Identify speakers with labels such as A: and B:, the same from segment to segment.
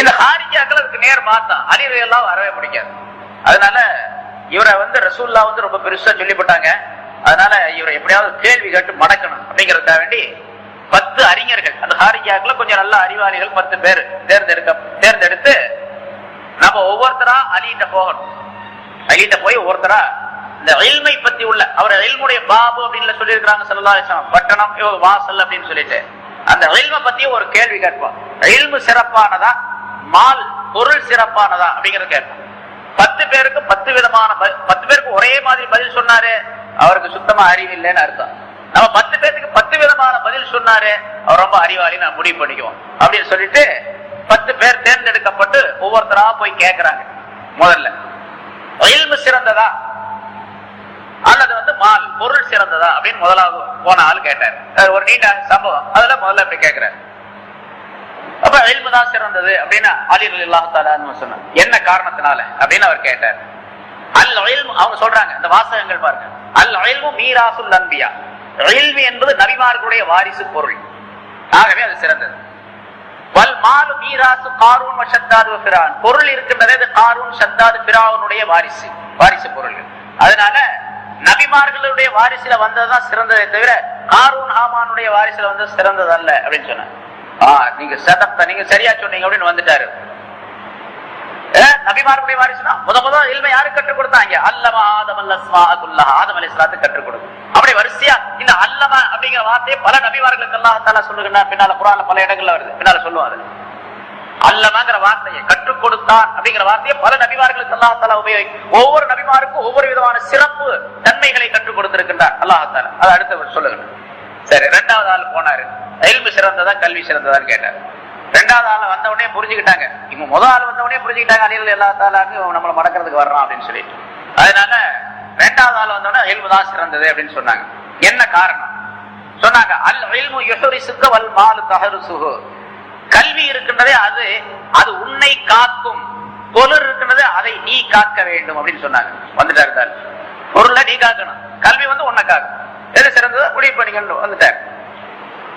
A: இந்த ஹாரிஜாக்கள் அதுக்கு நேர் மாத்தான் அலிரை எல்லாம் வரவே பிடிக்காது. அதனால இவரை வந்து ரசூல்லா வந்து ரொம்ப பெருசா சொல்லிவிட்டாங்க. அதனால இவரை எப்படியாவது கேள்வி கேட்டு மடக்கணும் அப்படிங்கறதுக்காக வேண்டி பத்து அறிஞர்கள் அந்த ஹாரிஜாக்கள் கொஞ்சம் நல்ல அறிவாளிகள் பத்து பேர் தேர்ந்தெடுக்க தேர்ந்தெடுத்து நம்ம ஒவ்வொருத்தரா அலிகிட்ட போகணும். அலிகிட்ட போய் ஒவ்வொருத்தரா இந்த இல்மை பத்தி உள்ள அவர் இல்முடைய பாபு அப்படின்னு சொல்லியிருக்கிறாங்க சொல்லலாம் பட்டணம் வாசல் அப்படின்னு சொல்லிட்டு. அந்த இல்ம பத்தி ஒரு கேள்வி கேட்போம். இல்மு சிறப்பானதா? மால் பொருள் சிறப்பானதா அப்படிங்கறது கேட்போம் பத்து பேருக்கு பத்து விதமான பத்து பேருக்கு ஒரே மாதிரி பதில் சொன்னாரு அவருக்கு சுத்தமா அறிவு இல்லைன்னு அர்த்தம். நம்ம பத்து பேருக்கு பத்து விதமான பதில் சொன்னாரு அவர் ரொம்ப அறிவாளி நான் முடிவு பண்ணிக்குவோம். அப்படின்னு சொல்லிட்டு பத்து பேர் தேர்ந்தெடுக்கப்பட்டு ஒவ்வொருத்தரா போய் கேட்கிறாங்க முதல்ல இல்மு சிறந்ததா? அல்லது வந்து மால் பொருள் சிறந்ததா? அப்படின்னு முதலாவது போன ஆள் கேட்டார். அது ஒரு நீண்ட சம்பவம். அதுல முதல்ல அப்படி கேட்கிறாரு அப்ப இல்மு தான் சிறந்தது அப்படின்னு அலி அல்லாஹ் சொன்னார். என்ன காரணத்தினால அப்படின்னு அவர் கேட்டார். அல் அவங்க சொல்றாங்க இந்த வாசகங்கள் பாருங்க. அல் அயல்மு மீராசுல் நம்பியா அயல்வி என்பது நபிமார்களுடைய வாரிசு பொருள். ஆகவே அது சிறந்தது. வல் மாலு மீராசு காரூன் சத்தாது பிரான் பொருள் இருக்கின்றதே அது காரூன் சத்தாது பிராவனுடைய வாரிசு வாரிசு பொருள் அதனால நபிமார்களுடைய வாரிசுல வந்ததுதான் சிறந்ததே தவிர காரூன் ஹாமானுடைய வாரிசுல வந்தது சிறந்தது அல்ல அப்படின்னு சொன்னார். நீங்க சதப்த நீங்க சரியா சொன்னீங்க அப்படின்னு வந்துட்டாரு. நபிமார்களுடைய வாரிசுனா முத முத இல்மை யாரு கற்றுக் கொடுத்தாங்க? அல்லமா ஆதம் அல்லஸ்மாகுல்லா ஆதம் அலிஸ்லாத்து கற்றுக் கொடுக்கும் அப்படி வரிசையா இந்த அல்லமா அப்படிங்கிற வார்த்தையை பல நபிமார்களுக்கு அல்லாஹ் தாலா பின்னால குரான்ல பல இடங்கள்ல வருது. பின்னால சொல்லுவாரு. அல்லமாங்கிற வார்த்தையை கற்றுக் கொடுத்தான் அப்படிங்கிற வார்த்தையை பல நபிமார்களுக்கு அல்லாஹ் தாலா ஒவ்வொரு நபிமாருக்கும் ஒவ்வொரு விதமான சிறப்பு தன்மைகளை கற்றுக் கொடுத்திருக்கின்றார். அல்லாஹ் தாலா அதை அடுத்து சொல்லுங்க. சரி ரெண்டாவது ஆள் போனாரு. எல்மு சிறந்ததா கல்வி சிறந்ததான்னு கேட்டார். ரெண்டாவது ஆள் வந்த உடனே புரிஞ்சுக்கிட்டாங்க. இவங்க முதல் ஆள் வந்த உடனே புரிஞ்சுக்கிட்டாங்க அணிகள் எல்லா தாளாக்கு நம்மளை மடக்கிறதுக்கு வர்றான் அப்படின்னு சொல்லிட்டு. அதனால ரெண்டாவது ஆள் வந்தோடனே எல்மு தான் சிறந்தது அப்படின்னு சொன்னாங்க. என்ன காரணம்? சொன்னாங்க அல் இல்மு யுஹரிசுக்க வல் மாலு தஹருசுஹு. கல்வி இருக்கின்றதே அது அது உன்னை காக்கும். பொருள் இருக்கின்றது அதை நீ காக்க வேண்டும் அப்படின்னு சொன்னாங்க. வந்துட்டாரு தாள். பொருளை நீ காக்கணும். கல்வி வந்து உன்னை காக்கும். எது சிறந்ததோ முடிவு பண்ணிக்கணும் வந்துட்டார்.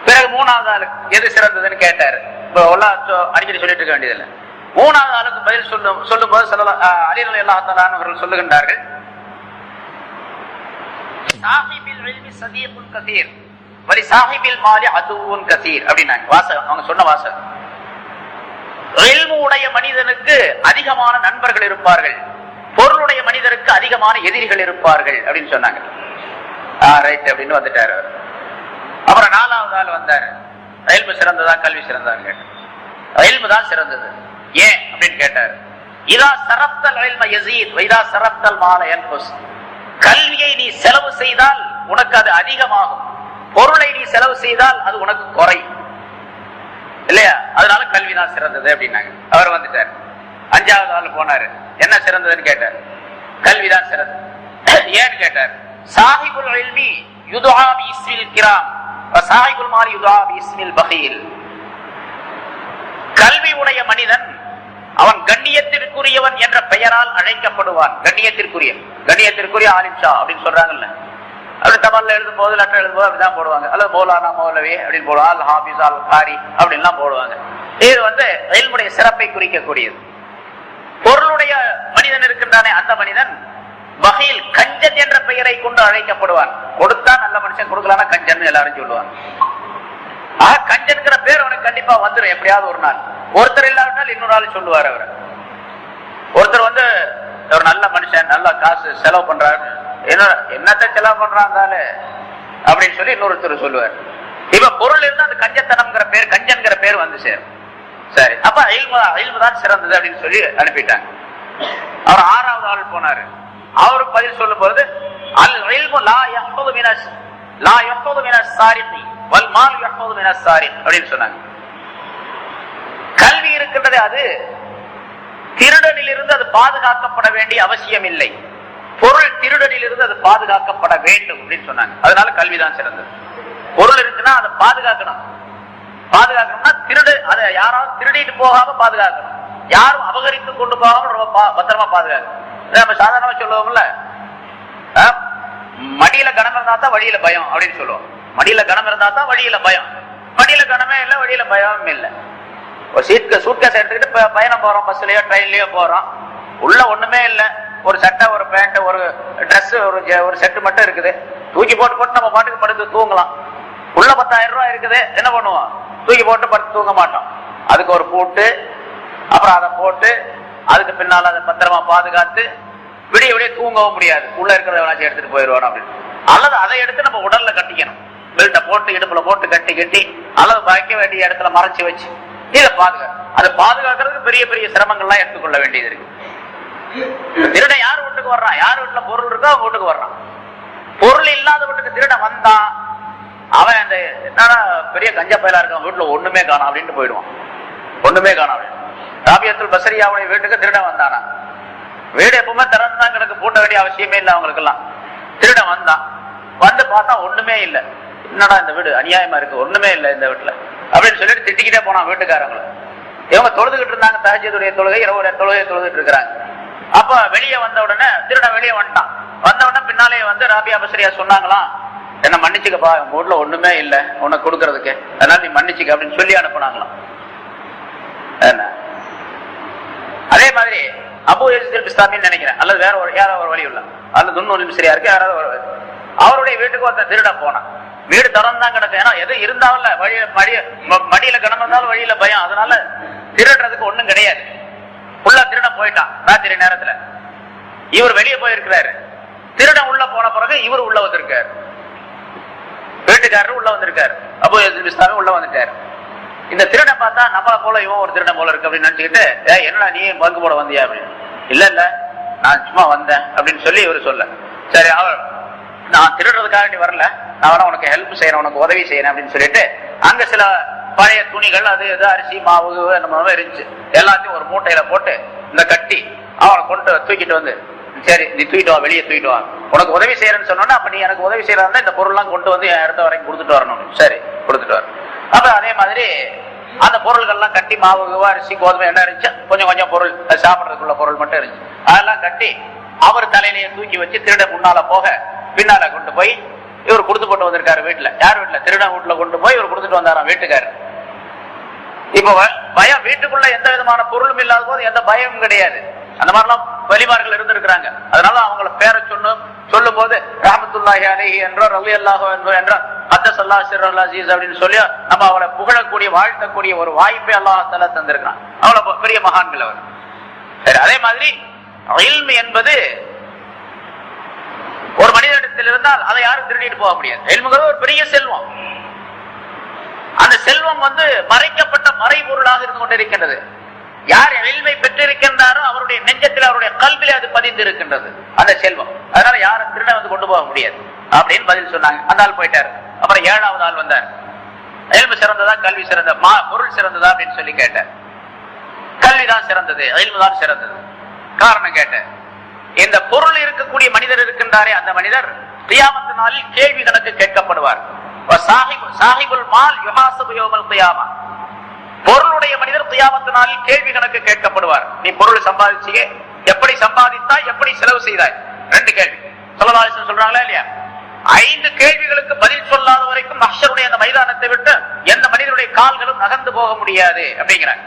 A: பிறகு மூணாவது ஆளுக்கு எது சிறந்ததுன்னு கேட்டாரு. இப்போ எல்லாம் அடிக்கடி சொல்லிட்டு இருக்க வேண்டியதில்லை. மூணாவது ஆளுக்கு பதில் சொல்லும் சொல்லும் போது சொல்ல அலிரல் எல்லாத்தாலான் அவர்கள் சொல்லுகின்றார்கள். சாஹிபில் சாஹிபில் மாலி அதுவும் அப்படின்னாங்க. வாசகம் அவங்க சொன்ன உடைய மனிதனுக்கு அதிகமான நண்பர்கள் இருப்பார்கள். பொருளுடைய மனிதருக்கு அதிகமான எதிரிகள் இருப்பார்கள் அப்படின்னு சொன்னாங்க. ஆ ரைட் அப்படின்னு வந்துட்டாரு அவர். அப்புறம் நாலாவது ஆள் வந்தாரு. அயல்பு சிறந்ததா கல்வி சிறந்தான்னு கேட்டார். ரயில்மு தான் சிறந்தது. ஏன்? அப்படின்னு கேட்டாரு. இதா சரப்தல் இல்ம யசீத் வைதா சரப்தல் மாலை என்புஸ் கல்வியை நீ செலவு செய்தால் உனக்கு அது அதிகமாகும். பொருளை நீ செலவு செய்தால் அது உனக்கு குறையும் இல்லையா? அதனால கல்வி தான் சிறந்தது அப்படின்னாங்க. அவர் வந்துட்டார். அஞ்சாவது ஆள் போனாரு. என்ன சிறந்ததுன்னு கேட்டார். கல்விதான் சிறந்தது. ஏன்னு கேட்டார். சாஹிபுல் இல்மி யுதுஆ பிஸ்மில் கிராம். சாஹிபுல் மாலி யுதுஆ பிஸ்மில் பகீல். கல்வி உடைய மனிதன் அவன் கண்ணியத்திற்குரியவன் என்ற பெயரால் அழைக்கப்படுவான். கண்ணியத்திற்குரிய கண்ணியத்திற்குரிய ஆலிம்ஷா அப்படின்னு சொல்றாங்கல்ல. அப்படி தபால்ல எழுதும் போது லெட்டர் எழுதும் போது அப்படிதான் போடுவாங்க. அல்லது மௌலானா மௌலவி அப்படின்னு போடுவாங்க. அல் ஹாபிஸ் அல் காரி அப்படின்லாம் போடுவாங்க. இது வந்து ரயில்முடைய சிறப்பை குறிக்கக்கூடியது. பொருளுடைய மனிதன் இருக்கின்றானே அந்த மனிதன் பகையில் கஞ்சன் என்ற பெயரை கொண்டு அழைக்கப்படுவான் கொடுத்தா நல்ல மனுஷன் கொடுக்கலாம் கஞ்சன் எல்லாரும் சொல்லுவான் ஆக கஞ்சன்கிற பேர் அவனுக்கு கண்டிப்பா வந்துடும் எப்படியாவது ஒரு நாள். ஒருத்தர் இல்லாவிட்டால் இன்னொரு ஆள் சொல்லுவார் அவர். ஒருத்தர் வந்து ஒரு நல்ல மனுஷன் நல்ல காசு செலவு பண்றாரு. என்ன என்னத்த செலவு பண்றாங்க அப்படின்னு சொல்லி இன்னொருத்தர் சொல்லுவார். இப்ப பொருள் இருந்தா அந்த கஞ்சத்தனம்ங்கிற பேர் கஞ்சன்கிற பேர் வந்து சேரும். சரி அப்ப அயில்மு அயில்மு தான் சிறந்தது அப்படின்னு சொல்லி அனுப்பிட்டாங்க. அவர் ஆறாவது ஆள் போனாரு. அவரு பதில் சொல்லும் பொழுது அல் இல்மு லா யஹ்ஃபது மினஸ் லா யஹ்ஃபது மினஸ் சாரிகி வல் மால் யஹ்ஃபது மினஸ் சாரி அப்படின்னு சொன்னாங்க. கல்வி இருக்கின்றது அது திருடனில் இருந்து அது பாதுகாக்கப்பட வேண்டிய அவசியம் இல்லை பொருள் திருடனில் இருந்து அது பாதுகாக்கப்பட வேண்டும் அப்படின்னு சொன்னாங்க. அதனால கல்விதான் சிறந்தது. பொருள் இருக்குன்னா அதை பாதுகாக்கணும். பாதுகாக்கணும்னா திருடு அதை யாராவது திருடிட்டு போகாம பாதுகாக்கணும். யாரும் அபகரித்து கொண்டு போகாம ரொம்ப பா- பத்திரமா பாதுகாக்கணும். நம்ம சாதாரணமா சொல்லுவோம்ல. ஆ, மடியில கனம் இருந்தா தான் வழியில பயம் அப்படின்னு சொல்லுவோம். மடியில கனம் இருந்தா தான் வழியில பயம். மடியில கனமே இல்லை வழியில பயமும் இல்லை. ஒரு சீட் சூட்கேஸ் எடுத்துக்கிட்டு பயணம் போறோம் பஸ்லயோ ட்ரெயின்லயோ போறோம். உள்ள ஒண்ணுமே இல்லை. ஒரு சட்டை ஒரு பேண்ட் ஒரு ட்ரெஸ் ஒரு ஒரு செட்டு மட்டும் இருக்குது. தூக்கி போட்டு போட்டு நம்ம பாட்டுக்கு படுத்து தூங்கலாம். உள்ள பத்தாயிரம் ரூபாய் இருக்குது. என்ன பண்ணுவோம்? தூக்கி போட்டு படுத்து தூங்க மாட்டோம். அதுக்கு ஒரு பூட்டு அப்புறம் அதை போட்டு அதுக்கு பின்னால் அதை பத்திரமா பாதுகாத்து விடிய விடிய தூங்கவும் முடியாது. உள்ள இருக்கிறத வேணாச்சும் எடுத்துட்டு போயிடுவான் அப்படின்னு. அல்லது அதை எடுத்து நம்ம உடல்ல கட்டிக்கணும். பெல்ட்டை போட்டு இடுப்புல போட்டு கட்டி கட்டி அல்லது வைக்க வேண்டிய இடத்துல மறைச்சு வச்சு இதை பாதுகாக்க. அதை பாதுகாக்கிறதுக்கு பெரிய பெரிய சிரமங்கள்லாம் எடுத்துக்கொள்ள வேண்டியது இருக்கு. திருடன் யார் வீட்டுக்கு வர்றான் யார் வீட்டுல பொருள் இருக்கோ அவங்க வீட்டுக்கு வர்றான். பொருள் இல்லாத வீட்டுக்கு திருடன் வந்தான் அவன் அந்த என்னடா பெரிய கஞ்சா பயலா இருக்கான் வீட்டுல ஒண்ணுமே காணும் அப்படின்ட்டு போயிடுவான். ஒண்ணுமே காணோம் ராபியத்துல் பசரியாவுடைய வீட்டுக்கு திருடன் வந்தானா? வீடு எப்பவுமே திறந்துதான் கிடக்கு பூட்ட வேண்டிய அவசியமே இல்லை அவங்களுக்கு எல்லாம் திருடன் வந்தான் வந்து பார்த்தா ஒண்ணுமே இல்லை. என்னடா இந்த வீடு? அநியாயமா இருக்கு. ஒண்ணுமே இல்லை இந்த வீட்டுல. அப்படின்னு சொல்லிட்டு திட்டிக்கிட்டே போனான் வீட்டுக்காரங்களை. இவங்க தொழுதுகிட்டு இருந்தாங்க தஹஜ்ஜுடைய தொழுகை இரவு தொழுகை தொழுதுட்டு இருக்கிறாங்க. அப்ப வெளியே வந்த உடனே திருடன் வெளியே வந்துட்டான். வந்த உடனே பின்னாலே வந்து ராபியா பசரியா சொன்னாங்களாம் என்ன மன்னிச்சுக்கப்பா உங்க வீட்டுல ஒண்ணுமே இல்லை. உனக்கு கொடுக்கறதுக்கு. அதனால நீ மன்னிச்சுக்க அப்படின்னு சொல்லி அனுப்புனாங்களாம் என்ன அதே மாதிரி அபு யசீல் பிஸ்தாமின்னு நினைக்கிறேன். அல்லது வேற ஒரு யாராவது ஒரு வழி உள்ள அல்லது துண்ணூல் சரியா இருக்கு யாராவது ஒரு அவருடைய வீட்டுக்கு ஒருத்தன் திருட போனான். வீடு திறந்தான் கிடக்கு ஏன்னா எது இருந்தாலும் வழியில மடிய மடியில கணம் இருந்தாலும் வழியில பயம். அதனால திருடுறதுக்கு ஒண்ணும் கிடையாது. உள்ள திருட போயிட்டான் ராத்திரி நேரத்துல. இவர் வெளியே போயிருக்கிறாரு. திருடன் உள்ள போன பிறகு இவர் உள்ள வந்திருக்காரு. வீட்டுக்காரரு உள்ள வந்திருக்காரு. அபு யசீல் உள்ள வந்துட்டாரு. இந்த திருடை பார்த்தா நம்மளை போல இவன் ஒரு திருடன் போல இருக்கு அப்படின்னு நினைச்சுக்கிட்டு என்னடா நீ பங்கு போட வந்தியா? அப்படின்னு. இல்ல இல்ல நான் சும்மா வந்தேன் அப்படின்னு சொல்லி இவர் சொல்ல. சரி அவள் நான் திருடுறதுக்காக வேண்டி வரல. நான் வேணா உனக்கு ஹெல்ப் செய்யறேன் உனக்கு உதவி செய்யறேன் அப்படின்னு சொல்லிட்டு அங்க சில பழைய துணிகள் அது இது அரிசி மாவு நம்ம இருந்துச்சு எல்லாத்தையும் ஒரு மூட்டையில போட்டு இந்த கட்டி அவனை கொண்டு தூக்கிட்டு வந்து சரி நீ தூக்கிட்டு வா வெளியே தூக்கிட்டு வா. உனக்கு உதவி செய்யறேன்னு சொன்னோன்னா அப்ப நீ எனக்கு உதவி செய்யறதா இந்த பொருள்லாம் கொண்டு வந்து என் இடத்த வரைக்கும் கொடுத்துட்டு வரணும். சரி கொடுத்துட்டு வர அப்புறம் அதே மாதிரி அந்த பொருள்கள்லாம் கட்டி மாவு விவாரிசி கோதுமை என்ன இருந்துச்சு. கொஞ்சம் கொஞ்சம் பொருள் அது சாப்பிடறதுக்குள்ள பொருள் மட்டும் இருந்துச்சு. அதெல்லாம் கட்டி அவர் தலையிலேயே தூக்கி வச்சு திருட முன்னால போக பின்னால கொண்டு போய் இவர் கொடுத்து போட்டு வந்திருக்காரு வீட்டுல. யார் வீட்டுல? திருடன் வீட்டுல கொண்டு போய் இவர் கொடுத்துட்டு வந்தாராம் வீட்டுக்காரர். இப்ப பயம் வீட்டுக்குள்ள எந்த விதமான பொருளும் இல்லாத போது எந்த பயமும் கிடையாது. அந்த மாதிரிலாம் வலிமார்கள் இருந்திருக்கிறாங்க. அதனால அவங்கள பேரை சொன்னும் சொல்லும் போது ராமத்துல்லாஹி அலேஹி என்றோ ரவி அல்லாஹோ என்றோ என்றோ அத்த அல்லா சிர் அசீஸ் அப்படின்னு சொல்லி நம்ம அவளை புகழக்கூடிய வாழ்த்தக்கூடிய ஒரு வாய்ப்பை அல்லாஹ் தலா தந்திருக்கிறான். அவ்வளவு பெரிய மகான்கள் அவர். சரி அதே மாதிரி இல்மு என்பது ஒரு மனிதனிடத்தில் இருந்தால் அதை யாரும் திருடிட்டு போக முடியாது. இல்முங்கிறது ஒரு பெரிய செல்வம். அந்த செல்வம் வந்து மறைக்கப்பட்ட மறைபொருளாக இருந்து கொண்டிருக்கின்றது. யார் எளிமை பெற்றிருக்கின்றாரோ அவருடைய நெஞ்சத்தில் அவருடைய கல்வியில அது பதிந்து இருக்கின்றது அந்த செல்வம். அதனால யாரும் திருட வந்து கொண்டு போக முடியாது. அப்படின்னு பதில் சொன்னாங்க. அந்த ஆள் போயிட்டாரு. அப்புறம் ஏழாவது ஆள் வந்தார். அயல்பு சிறந்ததா கல்வி சிறந்த மா பொருள் சிறந்ததா அப்படின்னு சொல்லி கேட்டார். கல்விதான் சிறந்தது அயல்பு தான் சிறந்தது. காரணம் கேட்டேன் இந்த பொருள் இருக்கக்கூடிய மனிதர் இருக்கின்றாரே அந்த மனிதர் கியாமத்து நாளில் கேள்வி கணக்கு கேட்கப்படுவார். சாஹிப் சாஹிபுல் மால் யுஹாசபு யௌமல் கியாமா. பொருளுடைய மனிதர் கியாமத்து நாளில் கேள்வி கணக்கு கேட்கப்படுவார். நீ பொருள் சம்பாதிச்சியே எப்படி சம்பாதித்தாய் எப்படி செலவு செய்தாய்? ரெண்டு கேள்வி. சொல்லலாசன் சொல்றாங்களா இல்லையா? ஐந்து கேள்விகளுக்கு பதில் சொல்லாத வரைக்கும் மஹ்ஷருடைய அந்த மைதானத்தை விட்டு எந்த மனிதனுடைய கால்களும் நகர்ந்து போக முடியாது அப்படிங்கிறாங்க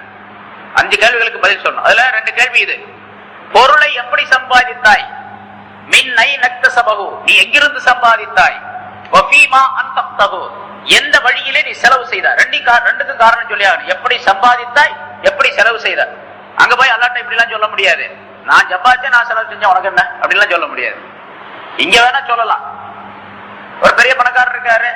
A: அஞ்சு கேள்விகளுக்கு பதில் சொல்லணும். அதுல ரெண்டு கேள்வி இது. பொருளை எப்படி சம்பாதித்தாய்? மின்னை நக்த சபகு நீ எங்கிருந்து சம்பாதித்தாய்? எந்த வழியிலே நீ செலவு செய்தார் ரெண்டு ரெண்டுக்கும் காரணம் சொல்லி எப்படி சம்பாதித்தாய்? எப்படி செலவு செய்தார் அங்க போய் அல்லாட்ட இப்படி எல்லாம் சொல்ல முடியாது. நான் சம்பாதிச்சேன் நான் செலவு செஞ்சேன் உனக்கு என்ன? அப்படிலாம் சொல்ல முடியாது. இங்க வேணா சொல்லலாம். ஒரு பெரிய பணக்காரர் இருக்காரு.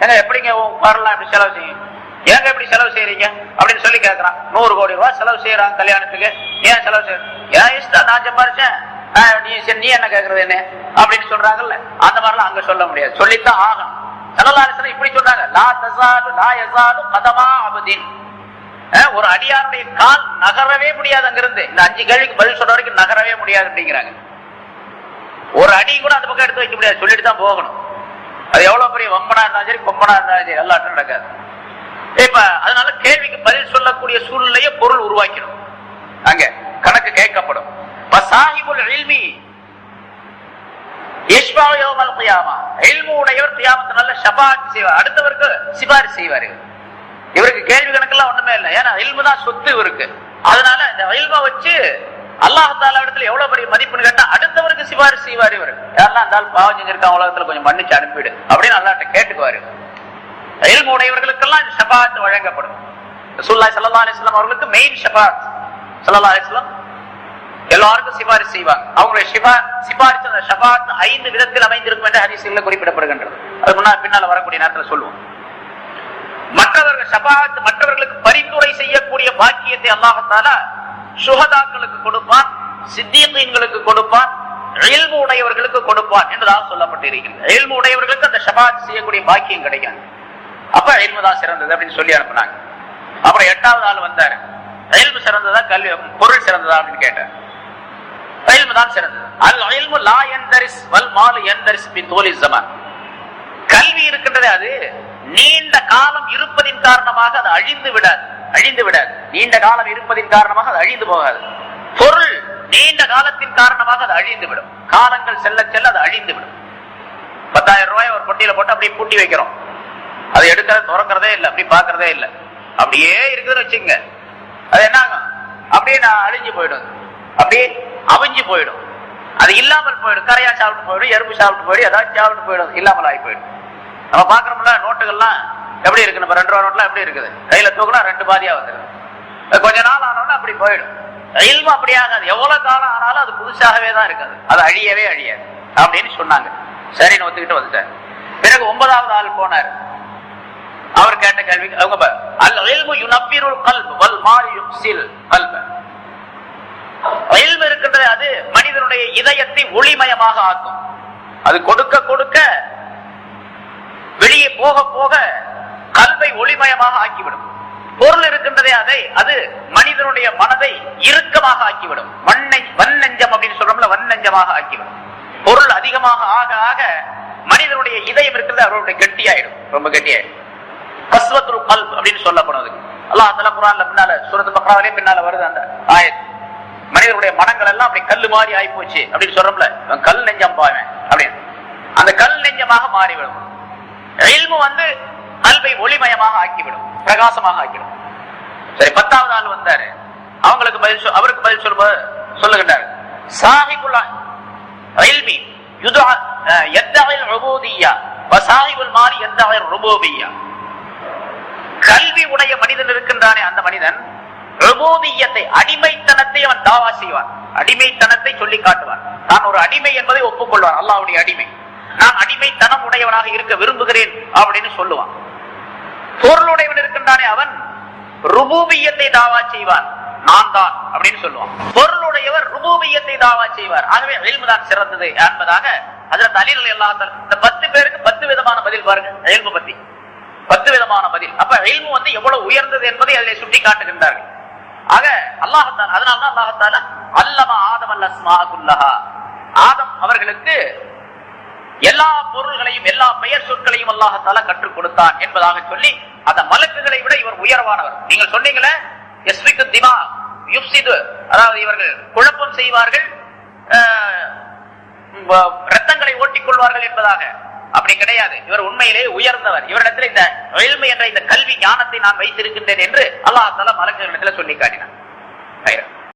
A: ஏங்க எப்படிங்க வரலாம் இப்படி செலவு செய்யும் ஏங்க இப்படி செலவு செய்யறீங்க அப்படின்னு சொல்லி கேட்கறான் நூறு கோடி ரூபாய் செலவு செய்யறான் கல்யாணத்துக்கு. ஏன் செலவு செய்ய ஏன் இஷ்டம்? நான் சம்பாரிச்சேன். ஆ, நீ நீ என்ன கேட்கறது என்ன? அப்படின்னு சொல்றாங்கல்ல. அந்த மாதிரிலாம் அங்க சொல்ல முடியாது. சொல்லித்தான் ஆகணும். செலவாரிசன இப்படி சொல்றாங்க. லா தசாலு லா யசாலு கதமா அபதின். ஒரு அடியாருடைய கால் நகரவே முடியாது அங்கிருந்து. இந்த அஞ்சு கேள்விக்கு பதில் சொல்ற வரைக்கும் நகரவே முடியாது அப்படிங்கிறாங்க. ஒரு அடி கூட அந்த பக்கம் எடுத்து வைக்க முடியாது. சொல்லிட்டு தான் போகணும். அது எவ்வளவு பெரிய வம்பனா இருந்தாலும் சரி கொம்பனா இருந்தாலும் சரி எல்லாட்டும் நடக்காது. இப்ப அதனால கேள்விக்கு பதில் சொல்லக்கூடிய சூழ்நிலையை பொருள் உருவாக்கணும் அங்க கணக்கு கேட்கப்படும். உடையவர் அடுத்தவருக்கு சிபாரிசு செய்வாரு இவருக்கு கேள்வி கணக்கெல்லாம் ஒண்ணுமே இல்லை. ஏன்னா இல்மு தான் சொத்து இவருக்கு. அதனால இந்த இல்ம வச்சு அல்லாஹால இடத்துல எவ்வளவு பெரிய மதிப்புன்னு கேட்டா அடுத்தவருக்கு சிபாரிசு செய்வார் இவர். யாரெல்லாம் இருந்தாலும் பாவம் செஞ்சிருக்காங்க உலகத்துல கொஞ்சம் மன்னிச்சு அனுப்பிடு அப்படின்னு அல்லாட்ட கேட்டுக்குவாரு. இல்மு உடையவர்களுக்கெல்லாம் இந்த ஷபாத் வழங்கப்படும். ரசூலுல்லாஹி சல்லா அலிஸ்லாம் அவர்களுக்கு மெயின் ஷபாத் சல்லா அலிஸ்லாம் எல்லாருக்கும் சிபாரிசு செய்வாங்க. அவங்களுடைய சிபா சிபாரிசு அந்த ஷபாத் ஐந்து விதத்தில் அமைந்திருக்கும் என்று ஹதீஸ்களில் குறிப்பிடப்படுகின்றது. அது முன்னால் பின்னால வரக்கூடிய நேரத்தில் சொல்லுவோம். மற்றவர்கள் ஷபாத் மற்றவர்களுக்கு பரிந்துரை செய்யக்கூடிய பாக்கியத்தை அல்லாஹத்தால சுகதாக்களுக்கு கொடுப்பான் சித்தியங்களுக்கு கொடுப்பான் இயல்பு உடையவர்களுக்கு கொடுப்பான் என்றுதான் சொல்லப்பட்டிருக்கிறது இயல்பு உடையவர்களுக்கு அந்த ஷபாத் செய்யக்கூடிய பாக்கியம் கிடைக்கும் அப்ப இயல்புதான் சிறந்தது அப்படின்னு சொல்லி அனுப்புனாங்க. அப்புறம் எட்டாவது ஆள் வந்தாரு. இயல்பு சிறந்ததா கல்வி பொருள் சிறந்ததா அப்படின்னு கேட்டார். இயல்பு தான் சிறந்தது. அல் இல்மு லா எந்தரிஸ் வல் மாலு எந்தரிஸ் பி தோலி ஜமான் கல்வி இருக்கின்றது அது நீண்ட காலம் இருப்பதின் காரணமாக அது அழிந்து விடாது. அழிந்து விடாது. நீண்ட காலம் இருப்பதின் காரணமாக அது அழிந்து போகாது. பொருள் நீண்ட காலத்தின் காரணமாக அது அழிந்து விடும். காலங்கள் செல்ல செல்ல அது அழிந்து விடும். பத்தாயிரம் ரூபாய் ஒரு பொட்டியில போட்டு அப்படியே பூட்டி வைக்கிறோம். அதை எடுக்கிறது திறக்கிறதே இல்லை அப்படி பாக்குறதே இல்லை. அப்படியே இருக்குதுன்னு வச்சுங்க அது என்ன ஆகும்? அப்படியே நான் அழிஞ்சு போயிடும். அப்படியே அவிஞ்சு போயிடும். அது இல்லாமல் போயிடும். கரையா சாப்பிட்டு போயிடும் எறும்பு சாப்பிட்டு போயிடும் ஏதாவது சாப்பிட்டு போயிடும். இல்லாமல் ஆகி போயிடும். நம்ம பாக்குறோம்ல நோட்டுகள்லாம் எப்படி இருக்கு நம்ம ரெண்டு ரூபா நோட்லாம் எப்படி இருக்குது? கையில தூக்கினா ரெண்டு பாதியா வந்துடும் கொஞ்ச நாள் ஆனோம்னா அப்படி போயிடும். இல்மு அப்படி ஆகாது. எவ்வளவு காலம் ஆனாலும் அது புதுசாகவே தான் இருக்காது. அது அழியவே அழியாது. அப்படின்னு சொன்னாங்க. சரின்னு ஒத்துக்கிட்டு வந்துட்டாரு பிறகு ஒன்பதாவது ஆள் போனார். அவர் கேட்ட கேள்வி அவங்க அல் இல்மு யுனப்பிருல் கல்ப் வல் மால் யுக்ஸில் கல்ப. இல்மு இருக்கின்றது அது மனிதனுடைய இதயத்தை ஒளிமயமாக ஆக்கும். அது கொடுக்க கொடுக்க வெளியே போக போக கல்வை ஒளிமயமாக ஆக்கிவிடும். பொருள் இருக்கின்றதே அதை அது மனிதனுடைய மனதை இறுக்கமாக ஆக்கிவிடும். வண்ணை வன்னஞ்சம் அப்படின்னு சொல்றோம்ல வன்னஞ்சமாக ஆக்கிவிடும். பொருள் அதிகமாக ஆக ஆக மனிதனுடைய இதயம் இருக்கிறது அவருடைய கெட்டியாயிடும். ரொம்ப கெட்டியாயிடும். கஸ்வத்ரு கல் அப்படின்னு சொல்லப்படுது அல்லாஹ் தஆலா குரான்ல பின்னால சூரத்து பக்ராவிலே பின்னால வருது அந்த ஆயத்து மனிதனுடைய மனங்கள் எல்லாம் அப்படி கல்லு மாதிரி ஆகி போச்சு அப்படின்னு சொல்றோம்ல கல் நெஞ்சம் பாவன் அப்படின்னு. அந்த கல் நெஞ்சமாக மாறிவிடும். இல்மு வந்து கல்வை ஒளிமயமாக ஆக்கிவிடும் பிரகாசமாக ஆக்கிவிடும். சரி பத்தாவது ஆள் வந்தாரு. அவங்களுக்கு பதில் சொல் அவருக்கு பதில் சொல்லும்போது சொல்லுகின்றார். சாஹிபுல் இல்மி யுதா எத்தகைல் ருபூதியா வசாஹிபுல் மாறி எத்தகைல் கல்வி உடைய மனிதன் இருக்கின்றானே அந்த மனிதன் ருபூபியத்தை அடிமைத்தனத்தை அவன் தாவா செய்வான். அடிமைத்தனத்தை சொல்லி காட்டுவான். நான் ஒரு அடிமை என்பதை ஒப்புக்கொள்வான் அல்லாவுடைய அடிமை. நான் அடிமைத்தனம் உடையவனாக இருக்க விரும்புகிறேன் அப்படின்னு சொல்லுவான். பொருளுடையவன் இருக்கின்றானே அவன் ருபூபியத்தை தாவா செய்வான். நான் தான் அப்படின்னு சொல்லுவான். பொருளுடையவர் ருபூபியத்தை தாவா செய்வார். ஆகவே தான் சிறந்தது என்பதாக அதுல தலில் எல்லா இந்த பத்து பேருக்கு பத்து விதமான பதில் பாருங்க. எல்மு பத்தி. பத்து விதமான பதில். அப்ப எல்மு வந்து எவ்வளவு உயர்ந்தது என்பதை அதில் சுட்டி காட்டுகின்றார்கள் ஆக அல்லாஹத்தான் அதனால்தான் அல்லாஹத்தால அல்லமா ஆதம் அல்ல குல்லஹா. ஆதம் அவர்களுக்கு எல்லா பொருள்களையும் எல்லா பெயர் சொற்களையும் அல்லாஹத்தால கற்றுக் கொடுத்தான் என்பதாக சொல்லி அந்த மலக்குகளை விட இவர் உயர்வானவர். நீங்கள் சொன்னீங்களே எஸ்விக்கு திமா யுப்சிது அதாவது இவர்கள் குழப்பம் செய்வார்கள் ஆஹ், ரத்தங்களை ஓட்டிக் கொள்வார்கள் என்பதாக. அப்படி கிடையாது. இவர் உண்மையிலே உயர்ந்தவர். இவரிடத்தில் இந்த எழுமை என்ற இந்த கல்வி ஞானத்தை நான் வைத்திருக்கின்றேன் என்று அல்லாஹால மலக்குகளிடத்தில் சொல்லி காட்டினார்